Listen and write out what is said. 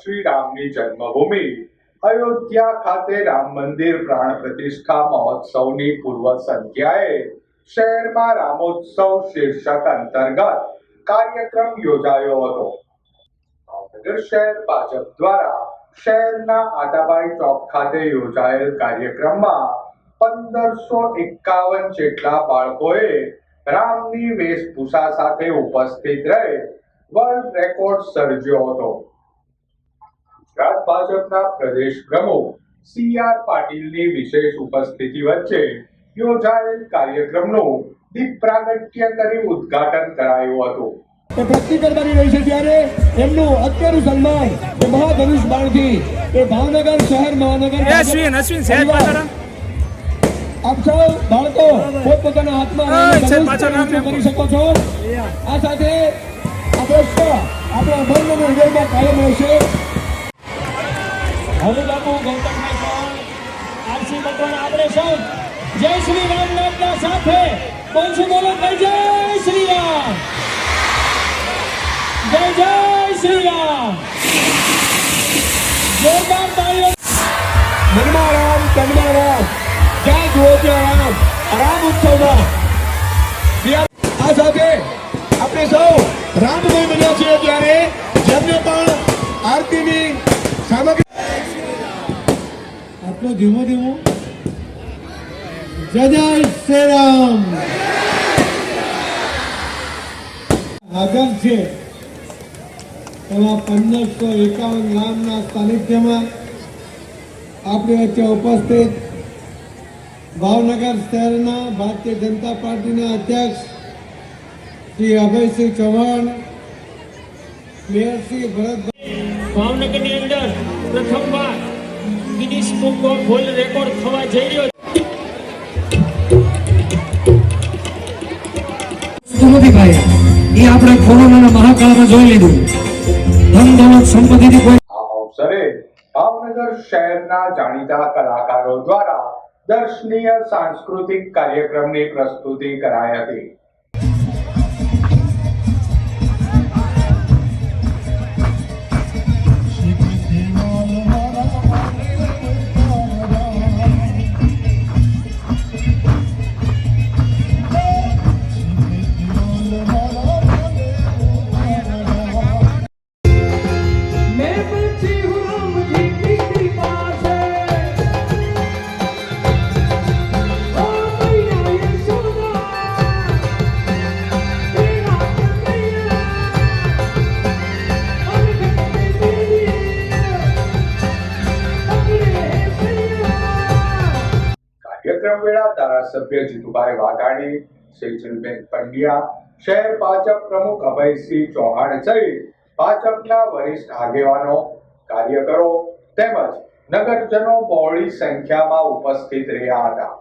શ્રી રામની જન્મભૂમિ. અયોધ્યા ખાતે રામ મંદિર પ્રાણ પ્રતિષ્ઠા મહોત્સવની પૂર્વ સંધ્યાએ શહેરમાં રામોત્સવ શીર્ષક અંતર્ગત કાર્યક્રમ યોજાયો હતો. ભાવનગર શહેર ભાજપ દ્વારા શહેરના આટાબાઈ ચોક ખાતે યોજાયેલ કાર્યક્રમમાં પંદરસો એકાવન જેટલા બાળકોએ રામની વેશભૂષા સાથે ઉપસ્થિત રહી વર્લ્ડ રેકોર્ડ સર્જ્યો હતો. ગુજરાત ભાજપના પ્રદેશ પ્રમુખ સી આર પાટીલની વિશેષ ઉપસ્થિતિ વચ્ચે યોજાયેલ કાર્યક્રમનું દીપ પ્રાગટ્ય કરી ઉદ્ઘાટન કરાયું હતું. એ ભક્તિ કરવાની રહી છે ત્યારે એમનું અત્યારનું સન્માન એ મહાધનુષ બાણથી એ ભાવનગર શહેર મહાનગર અશ્વિન અશ્વિન સાહેબ આપ સૌ બાળકો પોતપોતાના હાથમાં કરી શકો છો. આ સાથે આ પ્રશ્ન આપણા બંને હૃદયમાં કાયમ રહેશે. હવે બાપુ ગૌતમભાઈ ચૌહાણ આરસી મકવાણા આપણે સૌ જય શ્રી રામ નામના સાથે બોલશું બોલો કઈ જય શ્રી રામ. જય જય શ્રી રામ. જોરદાર તાળીઓ. મનમાં રામ તનમાં રામ જ્યાં જુઓ ત્યાં રામ રામ ઉત્સવમાં. આ સાથે આપણે સૌ રામમય બન્યા છીએ ત્યારે જેમને પણ આરતીની આટલો ધીમો ધીમો. જય જય શ્રી હાજર છે એમાં પંદરસો એકાવન નામના સાનિધ્યમાં આપણી વચ્ચે ઉપસ્થિત ભાવનગર શહેરના ભારતીય જનતા પાર્ટીના અધ્યક્ષ શ્રી અભયસિંહ ચૌહાણ, મેયર શ્રી ભરત ભાવનગરની અંદર પ્રથમવાર Guinness book of world record થવા જઈ રહ્યો છે. સુમતિભાઈ એ આપણે કોરોનાના મહાકાળમાં જોઈ લીધું. ધન દોલત સંપત્તિથી કોઈ અવસરે ભાવનગર શહેરના જાણીતા કલાકારો દ્વારા દર્શનીય સાંસ્કૃતિક કાર્યક્રમની પ્રસ્તુતિ કરાઈ હતી. કાર્યક્રમ વેળા ધારાસભ્ય જીતુભાઈ વાઘાણી સેજલબેન પંડ્યા, શહેર ભાજપ પ્રમુખ અભયસિંહ ચૌહાણ સહિત ભાજપના વરિષ્ઠ આગેવાનો, કાર્યકરો તેમજ નગરજનો બહોળી સંખ્યામાં ઉપસ્થિત રહ્યા હતા.